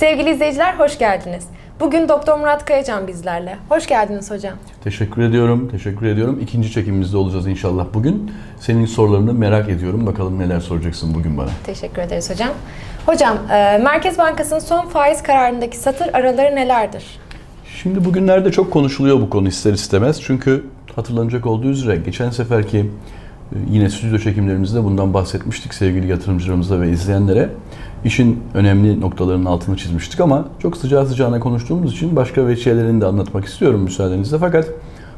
Sevgili izleyiciler hoş geldiniz. Bugün Doktor Murat Kayacan bizlerle. Hoş geldiniz hocam. Teşekkür ediyorum, teşekkür ediyorum. İkinci çekimimizde olacağız inşallah bugün. Senin sorularını merak ediyorum. Bakalım neler soracaksın bugün bana. Teşekkür ederiz hocam. Hocam, e, Merkez Bankası'nın son faiz kararındaki satır araları nelerdir? Şimdi bugünlerde çok konuşuluyor bu konu ister istemez. Çünkü hatırlanacak olduğu üzere geçen seferki yine stüdyo çekimlerimizde bundan bahsetmiştik sevgili yatırımcılarımıza ve izleyenlere. İşin önemli noktalarının altını çizmiştik ama çok sıcağı sıcağına konuştuğumuz için başka veçelerini de anlatmak istiyorum müsaadenizle. Fakat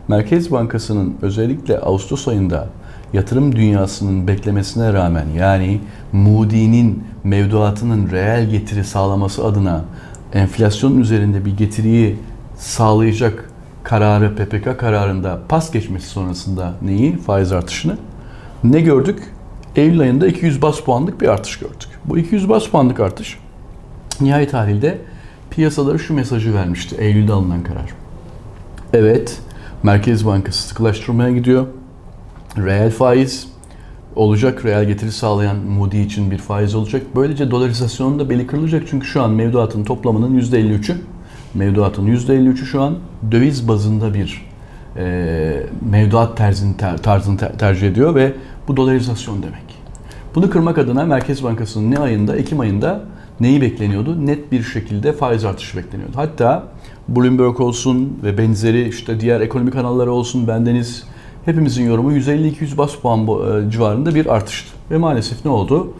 Merkez Bankası'nın özellikle Ağustos ayında yatırım dünyasının beklemesine rağmen yani Moody'nin mevduatının reel getiri sağlaması adına enflasyonun üzerinde bir getiriyi sağlayacak kararı PPK kararında pas geçmesi sonrasında neyi? Faiz artışını. Ne gördük? Eylül ayında 200 bas puanlık bir artış gördük. Bu 200 bas puanlık artış nihai tahlilde piyasalara şu mesajı vermişti Eylül'de alınan karar. Evet, Merkez Bankası sıkılaştırmaya gidiyor. Reel faiz olacak, reel getiri sağlayan Moody için bir faiz olacak. Böylece dolarizasyonun da beli kırılacak çünkü şu an mevduatın toplamının %53'ü, mevduatın %53'ü şu an döviz bazında bir e, mevduat terzini, ter, tarzını ter- tercih ediyor ve bu dolarizasyon demek. Bunu kırmak adına Merkez Bankası'nın ne ayında, Ekim ayında neyi bekleniyordu? Net bir şekilde faiz artışı bekleniyordu. Hatta Bloomberg olsun ve benzeri işte diğer ekonomik kanalları olsun bendeniz hepimizin yorumu 150-200 bas puan e, civarında bir artıştı. Ve maalesef ne oldu?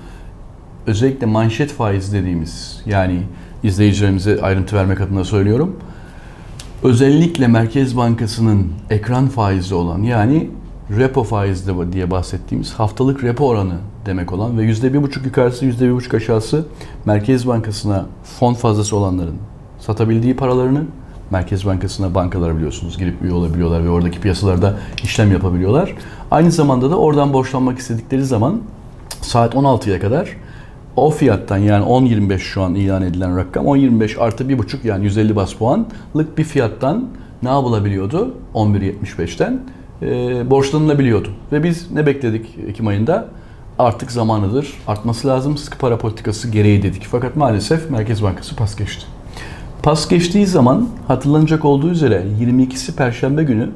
Özellikle manşet faiz dediğimiz yani izleyicilerimize ayrıntı vermek adına söylüyorum. Özellikle Merkez Bankası'nın ekran faizi olan yani repo faizi de diye bahsettiğimiz haftalık repo oranı demek olan ve %1,5 yukarısı %1,5 aşağısı Merkez Bankası'na fon fazlası olanların satabildiği paralarını Merkez Bankası'na bankalar biliyorsunuz girip üye olabiliyorlar ve oradaki piyasalarda işlem yapabiliyorlar. Aynı zamanda da oradan borçlanmak istedikleri zaman saat 16'ya kadar o fiyattan yani 10.25 şu an ilan edilen rakam 10.25 artı 1.5 yani 150 bas puanlık bir fiyattan ne yapılabiliyordu 11.75'ten e, borçlanılabiliyordu. Ve biz ne bekledik Ekim ayında? Artık zamanıdır artması lazım sıkı para politikası gereği dedik. Fakat maalesef Merkez Bankası pas geçti. Pas geçtiği zaman hatırlanacak olduğu üzere 22'si Perşembe günü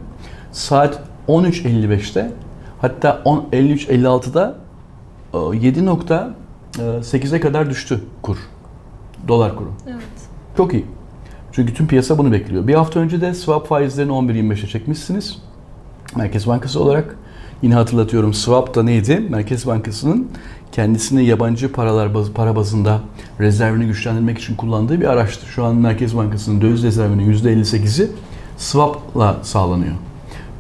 saat 13.55'te hatta 10 53.56'da e, 7.8'e kadar düştü kur. Dolar kuru. Evet. Çok iyi. Çünkü tüm piyasa bunu bekliyor. Bir hafta önce de swap faizlerini 11.25'e çekmişsiniz. Merkez Bankası olarak. Yine hatırlatıyorum swap da neydi? Merkez Bankası'nın kendisine yabancı paralar bazı para bazında rezervini güçlendirmek için kullandığı bir araçtı. Şu an Merkez Bankası'nın döviz rezervinin %58'i swap'la sağlanıyor.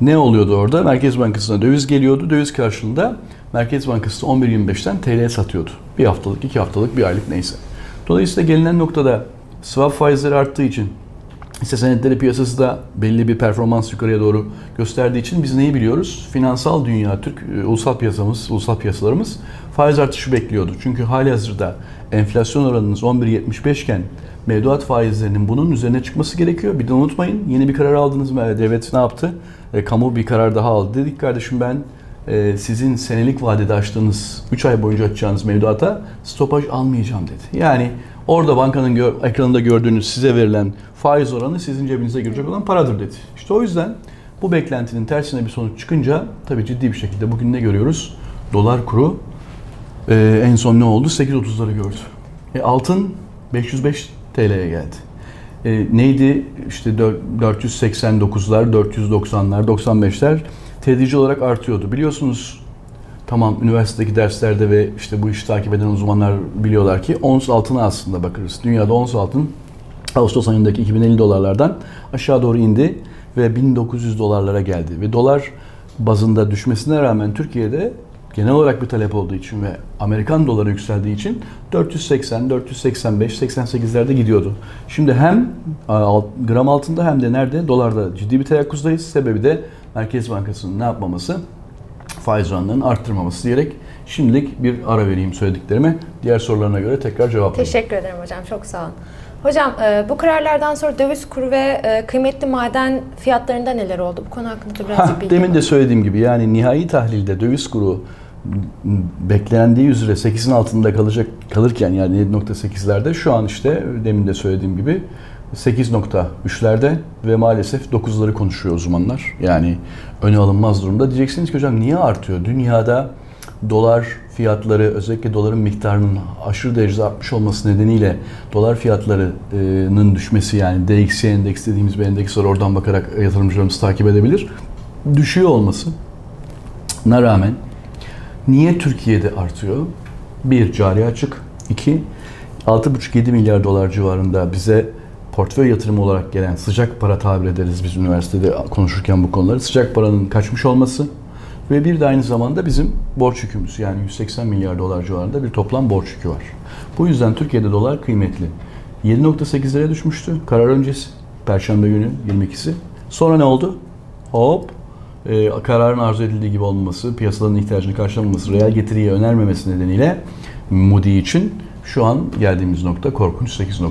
Ne oluyordu orada? Merkez Bankası'na döviz geliyordu. Döviz karşılığında Merkez Bankası 11.25'ten TL satıyordu. Bir haftalık, iki haftalık, bir aylık neyse. Dolayısıyla gelinen noktada swap faizleri arttığı için hisse senetleri piyasası da belli bir performans yukarıya doğru gösterdiği için biz neyi biliyoruz? Finansal dünya, Türk e, ulusal piyasamız, ulusal piyasalarımız faiz artışı bekliyordu. Çünkü hali hazırda enflasyon oranınız 11.75 iken mevduat faizlerinin bunun üzerine çıkması gerekiyor. Bir de unutmayın yeni bir karar aldınız mı? Devlet ne yaptı? E, kamu bir karar daha aldı. Dedik kardeşim ben e, sizin senelik vadede açtığınız 3 ay boyunca açacağınız mevduata stopaj almayacağım dedi. Yani orada bankanın gör, ekranında gördüğünüz size verilen faiz oranı sizin cebinize girecek olan paradır dedi. İşte o yüzden bu beklentinin tersine bir sonuç çıkınca tabii ciddi bir şekilde bugün ne görüyoruz? Dolar kuru e, en son ne oldu? 8.30'ları gördü. E, altın 505 TL'ye geldi. E, neydi? İşte dör- 489'lar, 490'lar, 95'ler tedrici olarak artıyordu. Biliyorsunuz tamam üniversitedeki derslerde ve işte bu işi takip eden uzmanlar biliyorlar ki ons altına aslında bakırız. Dünyada ons altın Ağustos ayındaki 2050 dolarlardan aşağı doğru indi ve 1900 dolarlara geldi. Ve dolar bazında düşmesine rağmen Türkiye'de genel olarak bir talep olduğu için ve Amerikan doları yükseldiği için 480, 485, 88'lerde gidiyordu. Şimdi hem a, gram altında hem de nerede? Dolarda ciddi bir teyakkuzdayız. Sebebi de Merkez Bankası'nın ne yapmaması? Faiz oranlarını arttırmaması diyerek şimdilik bir ara vereyim söylediklerime. Diğer sorularına göre tekrar cevaplayayım. Teşekkür ederim hocam. Çok sağ olun. Hocam e, bu kararlardan sonra döviz kuru ve e, kıymetli maden fiyatlarında neler oldu? Bu konu hakkında birazcık bilgi demin de söylediğim gibi yani nihai tahlilde döviz kuru beklendiği üzere 8'in altında kalacak kalırken yani 7.8'lerde şu an işte demin de söylediğim gibi 8.3'lerde ve maalesef 9'ları konuşuyor uzmanlar. Yani öne alınmaz durumda. Diyeceksiniz ki hocam niye artıyor? Dünyada dolar fiyatları özellikle doların miktarının aşırı derecede artmış olması nedeniyle dolar fiyatlarının düşmesi yani DXY endeks dediğimiz bir endeks var oradan bakarak yatırımcılarımız takip edebilir. Düşüyor olması na rağmen niye Türkiye'de artıyor? Bir, cari açık. iki 6,5-7 milyar dolar civarında bize portföy yatırımı olarak gelen sıcak para tabir ederiz biz üniversitede konuşurken bu konuları. Sıcak paranın kaçmış olması ve bir de aynı zamanda bizim borç yükümüz yani 180 milyar dolar civarında bir toplam borç yükü var. Bu yüzden Türkiye'de dolar kıymetli. 7.8'lere düşmüştü karar öncesi. Perşembe günü 22'si. Sonra ne oldu? Hop e, kararın arzu edildiği gibi olmaması, piyasaların ihtiyacını karşılamaması, reel getiriye önermemesi nedeniyle Moody için şu an geldiğimiz nokta korkunç 8.3.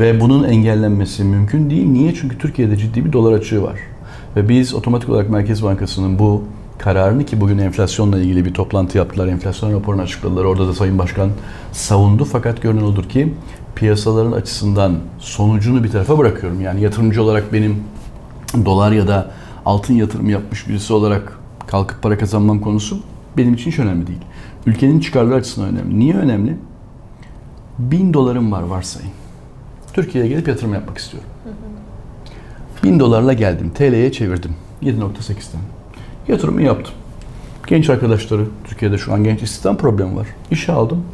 Ve bunun engellenmesi mümkün değil. Niye? Çünkü Türkiye'de ciddi bir dolar açığı var. Ve biz otomatik olarak Merkez Bankası'nın bu kararını ki bugün enflasyonla ilgili bir toplantı yaptılar. Enflasyon raporunu açıkladılar. Orada da Sayın Başkan savundu. Fakat görünen odur ki piyasaların açısından sonucunu bir tarafa bırakıyorum. Yani yatırımcı olarak benim dolar ya da altın yatırım yapmış birisi olarak kalkıp para kazanmam konusu benim için hiç önemli değil. Ülkenin çıkarları açısından önemli. Niye önemli? Bin dolarım var varsayın. Türkiye'ye gelip yatırım yapmak istiyorum. Bin dolarla geldim. TL'ye çevirdim. 7.8'den. Yatırımı yaptım. Genç arkadaşları, Türkiye'de şu an genç istihdam problemi var. İşe aldım.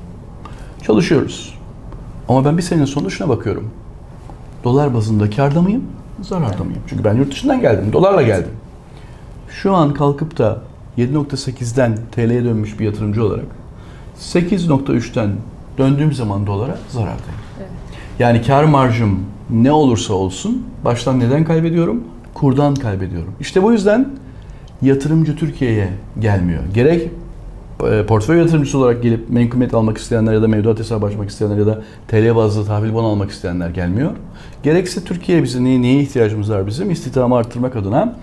Çalışıyoruz. Ama ben bir senenin sonunda şuna bakıyorum. Dolar bazında karda mıyım? Zararda mıyım? Çünkü ben yurt dışından geldim. Dolarla geldim. Şu an kalkıp da 7.8'den TL'ye dönmüş bir yatırımcı olarak 8.3'ten döndüğüm zaman dolara zarardayım. Yani kar marjım ne olursa olsun baştan neden kaybediyorum? Kurdan kaybediyorum. İşte bu yüzden yatırımcı Türkiye'ye gelmiyor. Gerek e, portföy yatırımcısı olarak gelip menkumet almak isteyenler ya da mevduat hesabı açmak isteyenler ya da TL bazlı tahvil bon almak isteyenler gelmiyor. Gerekse Türkiye bize neye, neye ihtiyacımız var bizim? İstihdamı arttırmak adına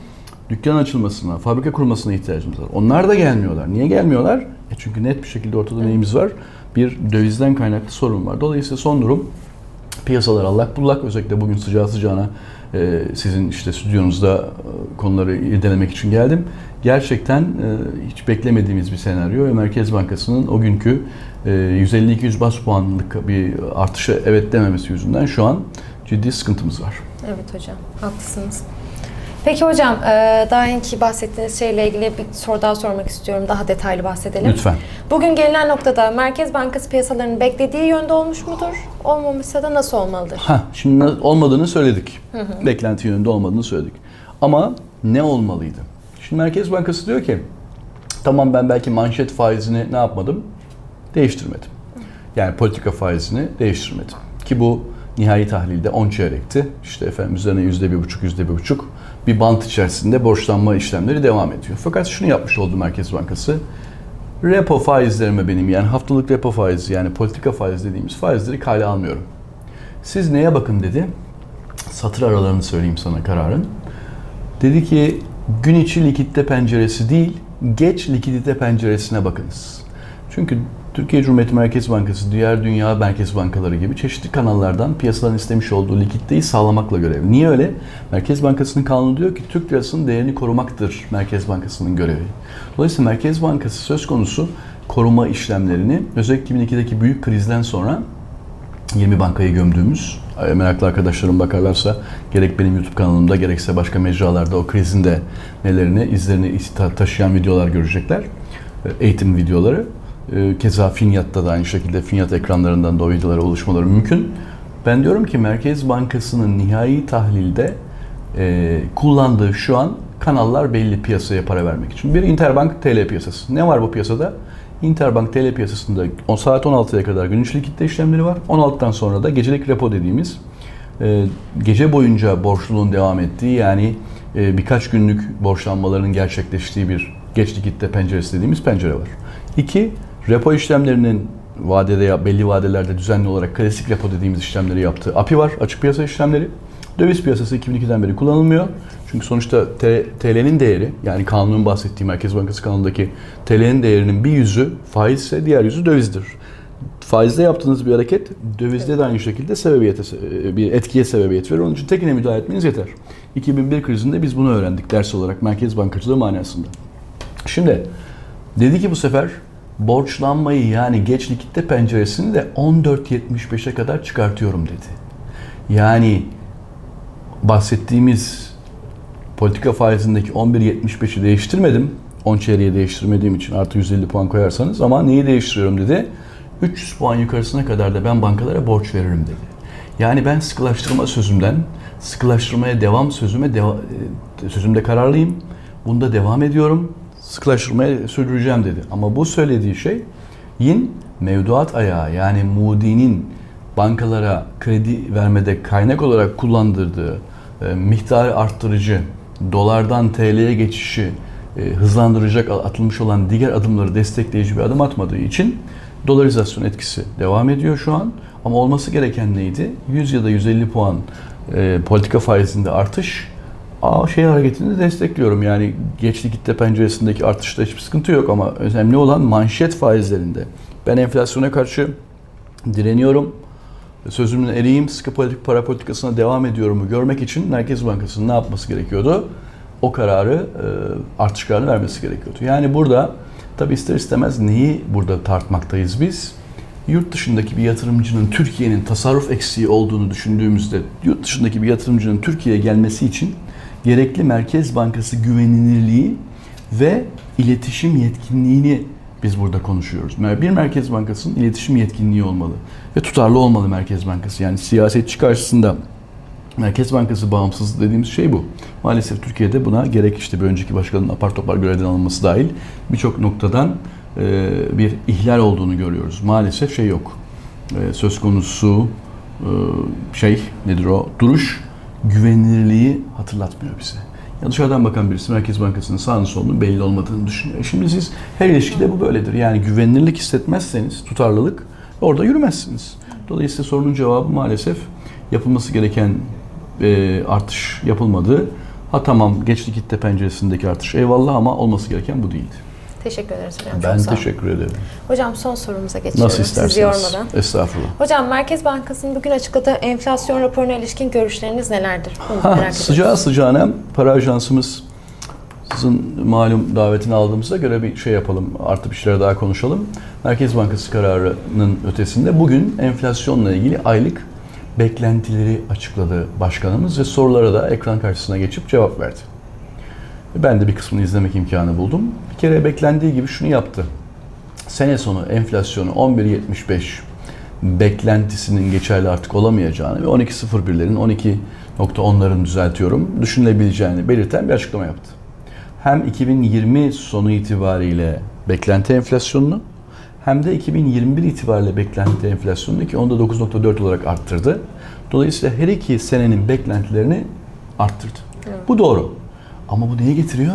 dükkan açılmasına, fabrika kurmasına ihtiyacımız var. Onlar da gelmiyorlar. Niye gelmiyorlar? E çünkü net bir şekilde ortada neyimiz var? Bir dövizden kaynaklı sorun var. Dolayısıyla son durum piyasalar allak bullak. Özellikle bugün sıcağı sıcağına sizin işte stüdyonuzda e, konuları irdelemek için geldim. Gerçekten e, hiç beklemediğimiz bir senaryo Merkez Bankası'nın o günkü e, 150-200 bas puanlık bir artışa evet dememesi yüzünden şu an ciddi sıkıntımız var. Evet hocam, haklısınız. Peki hocam, e, daha önceki bahsettiğiniz şeyle ilgili bir soru daha sormak istiyorum. Daha detaylı bahsedelim. Lütfen. Bugün gelinen noktada Merkez Bankası piyasalarının beklediği yönde olmuş mudur? Olmamışsa da nasıl olmalıdır? Ha, şimdi olmadığını söyledik. Beklenti yönünde olmadığını söyledik. Ama ne olmalıydı? Şimdi Merkez Bankası diyor ki tamam ben belki manşet faizini ne yapmadım? Değiştirmedim. Yani politika faizini değiştirmedim. Ki bu nihai tahlilde 10 çeyrekti. İşte efendim üzerine yüzde bir buçuk, yüzde bir buçuk bir bant içerisinde borçlanma işlemleri devam ediyor. Fakat şunu yapmış oldu Merkez Bankası. Repo faizlerime benim yani haftalık repo faizi yani politika faiz dediğimiz faizleri kale almıyorum. Siz neye bakın dedi. Satır aralarını söyleyeyim sana kararın. Dedi ki gün içi likitte penceresi değil, geç likidite penceresine bakınız. Çünkü Türkiye Cumhuriyeti Merkez Bankası diğer dünya merkez bankaları gibi çeşitli kanallardan piyasaların istemiş olduğu likiditeyi sağlamakla görevli. Niye öyle? Merkez Bankası'nın kanunu diyor ki Türk lirasının değerini korumaktır Merkez Bankası'nın görevi. Dolayısıyla Merkez Bankası söz konusu koruma işlemlerini özellikle 2002'deki büyük krizden sonra 20 bankayı gömdüğümüz e, meraklı arkadaşlarım bakarlarsa gerek benim YouTube kanalımda gerekse başka mecralarda o krizin de nelerini, izlerini ta- taşıyan videolar görecekler. E, Eğitim videoları. E, Keza Finyat'ta da aynı şekilde Finyat ekranlarından da o videolara ulaşmaları mümkün. Ben diyorum ki Merkez Bankası'nın nihai tahlilde e, kullandığı şu an kanallar belli piyasaya para vermek için. Bir Interbank TL piyasası. Ne var bu piyasada? Interbank TL piyasasında o saat 16'ya kadar gün likitte işlemleri var. 16'dan sonra da gecelik repo dediğimiz e, gece boyunca borçluluğun devam ettiği yani e, birkaç günlük borçlanmaların gerçekleştiği bir geç likitte penceresi dediğimiz pencere var. İki, repo işlemlerinin vadede ya belli vadelerde düzenli olarak klasik repo dediğimiz işlemleri yaptığı API var, açık piyasa işlemleri. Döviz piyasası 2002'den beri kullanılmıyor. Çünkü sonuçta TL'nin değeri yani kanunun bahsettiği Merkez Bankası kanunundaki TL'nin değerinin bir yüzü faiz ise diğer yüzü dövizdir. Faizde yaptığınız bir hareket dövizde de aynı şekilde sebebiyete, bir etkiye sebebiyet verir. Onun için tekine müdahale etmeniz yeter. 2001 krizinde biz bunu öğrendik ders olarak Merkez Bankacılığı manasında. Şimdi dedi ki bu sefer borçlanmayı yani geç likitte penceresini de 14.75'e kadar çıkartıyorum dedi. Yani bahsettiğimiz politika faizindeki 11.75'i değiştirmedim. 10 çeyreği değiştirmediğim için artı 150 puan koyarsanız ama neyi değiştiriyorum dedi. 300 puan yukarısına kadar da ben bankalara borç veririm dedi. Yani ben sıkılaştırma sözümden sıkılaştırmaya devam sözüme deva, e, sözümde kararlıyım. Bunda devam ediyorum. Sıkılaştırmaya sürdüreceğim dedi. Ama bu söylediği şey yin mevduat ayağı yani Moody'nin bankalara kredi vermede kaynak olarak kullandırdığı e, miktarı arttırıcı, dolardan TL'ye geçişi e, hızlandıracak atılmış olan diğer adımları destekleyici bir adım atmadığı için dolarizasyon etkisi devam ediyor şu an. Ama olması gereken neydi? 100 ya da 150 puan e, politika faizinde artış şey hareketini destekliyorum. Yani geç likitte penceresindeki artışta hiçbir sıkıntı yok ama önemli olan manşet faizlerinde. Ben enflasyona karşı direniyorum. Sözümün eriyim, sıkı politik para politikasına devam ediyorumu görmek için Merkez Bankası'nın ne yapması gerekiyordu? O kararı, e, artış kararını vermesi gerekiyordu. Yani burada tabi ister istemez neyi burada tartmaktayız biz? Yurt dışındaki bir yatırımcının Türkiye'nin tasarruf eksiği olduğunu düşündüğümüzde yurt dışındaki bir yatırımcının Türkiye'ye gelmesi için gerekli Merkez Bankası güvenilirliği ve iletişim yetkinliğini biz burada konuşuyoruz. Bir Merkez Bankası'nın iletişim yetkinliği olmalı ve tutarlı olmalı Merkez Bankası. Yani siyasetçi karşısında Merkez Bankası bağımsızlığı dediğimiz şey bu. Maalesef Türkiye'de buna gerek işte bir önceki başkanın apar topar görevden alınması dahil birçok noktadan e, bir ihlal olduğunu görüyoruz. Maalesef şey yok. E, söz konusu e, şey nedir o? Duruş güvenilirliği hatırlatmıyor bize. Ya dışarıdan bakan birisi Merkez Bankası'nın sağının solunun belli olmadığını düşünüyor. Şimdi siz her ilişkide bu böyledir. Yani güvenilirlik hissetmezseniz, tutarlılık orada yürümezsiniz. Dolayısıyla sorunun cevabı maalesef yapılması gereken e, artış yapılmadı. Ha tamam geç likitte penceresindeki artış eyvallah ama olması gereken bu değildi. Teşekkür ederiz hocam. Ben Çok sağ olun. teşekkür ederim. Hocam son sorumuza geçiyorum. Nasıl Sizi isterseniz. yormadan. Estağfurullah. Hocam Merkez Bankası'nın bugün açıkladığı enflasyon raporuna ilişkin görüşleriniz nelerdir? Bunu Ha, merak sıcağı sıcağına para ajansımız sizin malum davetini aldığımıza göre bir şey yapalım. Artı bir şeyler daha konuşalım. Merkez Bankası kararının ötesinde bugün enflasyonla ilgili aylık beklentileri açıkladı başkanımız ve sorulara da ekran karşısına geçip cevap verdi. Ben de bir kısmını izlemek imkanı buldum. Bir kere beklendiği gibi şunu yaptı. Sene sonu enflasyonu 11.75 beklentisinin geçerli artık olamayacağını ve 12.01'lerin 12.10'ların düzeltiyorum düşünülebileceğini belirten bir açıklama yaptı. Hem 2020 sonu itibariyle beklenti enflasyonunu hem de 2021 itibariyle beklenti enflasyonunu ki onu da 9.4 olarak arttırdı. Dolayısıyla her iki senenin beklentilerini arttırdı. Bu doğru. Ama bu neye getiriyor?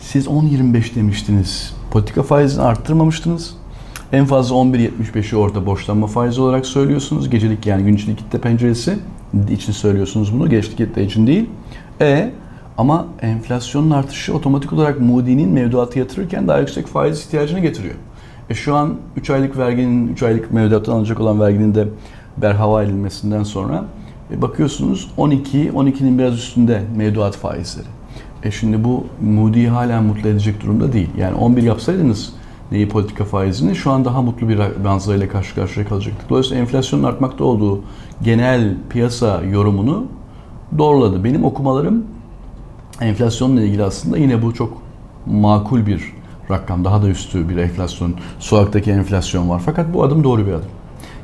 Siz 10.25 demiştiniz. Politika faizini arttırmamıştınız. En fazla 11.75'i orada borçlanma faizi olarak söylüyorsunuz. Gecelik yani gün içindeki kitle penceresi için söylüyorsunuz bunu. Geçlik kitle için değil. E ama enflasyonun artışı otomatik olarak Moody'nin mevduatı yatırırken daha yüksek faiz ihtiyacını getiriyor. E şu an 3 aylık verginin, 3 aylık mevduattan alınacak olan verginin de berhava edilmesinden sonra e bakıyorsunuz 12, 12'nin biraz üstünde mevduat faizleri. E şimdi bu Moody'yi hala mutlu edecek durumda değil. Yani 11 yapsaydınız neyi politika faizini şu an daha mutlu bir manzarayla karşı karşıya kalacaktık. Dolayısıyla enflasyonun artmakta olduğu genel piyasa yorumunu doğruladı. Benim okumalarım enflasyonla ilgili aslında yine bu çok makul bir rakam. Daha da üstü bir enflasyon. Soğuktaki enflasyon var. Fakat bu adım doğru bir adım.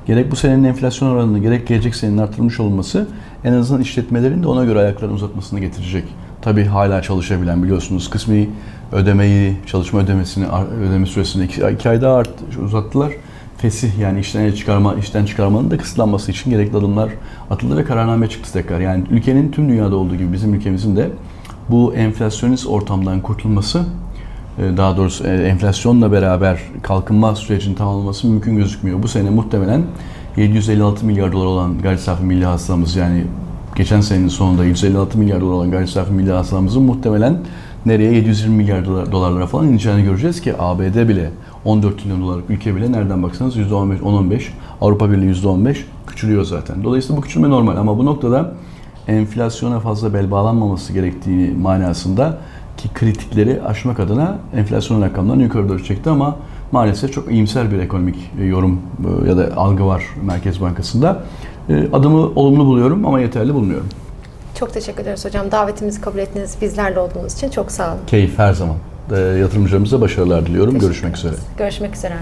Gerek bu senenin enflasyon oranını gerek gelecek senenin artırılmış olması en azından işletmelerin de ona göre ayaklarını uzatmasını getirecek. Tabii hala çalışabilen biliyorsunuz kısmi ödemeyi, çalışma ödemesini, ödeme süresini iki, iki ay daha art, uzattılar. Fesih yani işten çıkarma, işten çıkarmanın da kısıtlanması için gerekli adımlar atıldı ve kararname çıktı tekrar. Yani ülkenin tüm dünyada olduğu gibi bizim ülkemizin de bu enflasyonist ortamdan kurtulması, daha doğrusu enflasyonla beraber kalkınma sürecinin tamamlanması mümkün gözükmüyor. Bu sene muhtemelen 756 milyar dolar olan gayri safi milli hasılamız yani geçen senenin sonunda 156 milyar dolar olan gayri safi milli hasılamızın muhtemelen nereye 720 milyar dolar, dolarlara falan ineceğini göreceğiz ki ABD bile 14 trilyon dolarlık ülke bile nereden baksanız %15, 10-15, Avrupa Birliği %15 küçülüyor zaten. Dolayısıyla bu küçülme normal ama bu noktada enflasyona fazla bel bağlanmaması gerektiği manasında ki kritikleri aşmak adına enflasyon rakamlarını yukarı doğru çekti ama maalesef çok iyimser bir ekonomik e, yorum e, ya da algı var Merkez Bankası'nda. E, Adımı olumlu buluyorum ama yeterli bulmuyorum. Çok teşekkür ederiz hocam. Davetimizi kabul ettiniz. Bizlerle olduğunuz için çok sağ olun. Keyif her zaman. E, Yatırımcılarımıza başarılar diliyorum. Görüşmek üzere. Görüşmek üzere.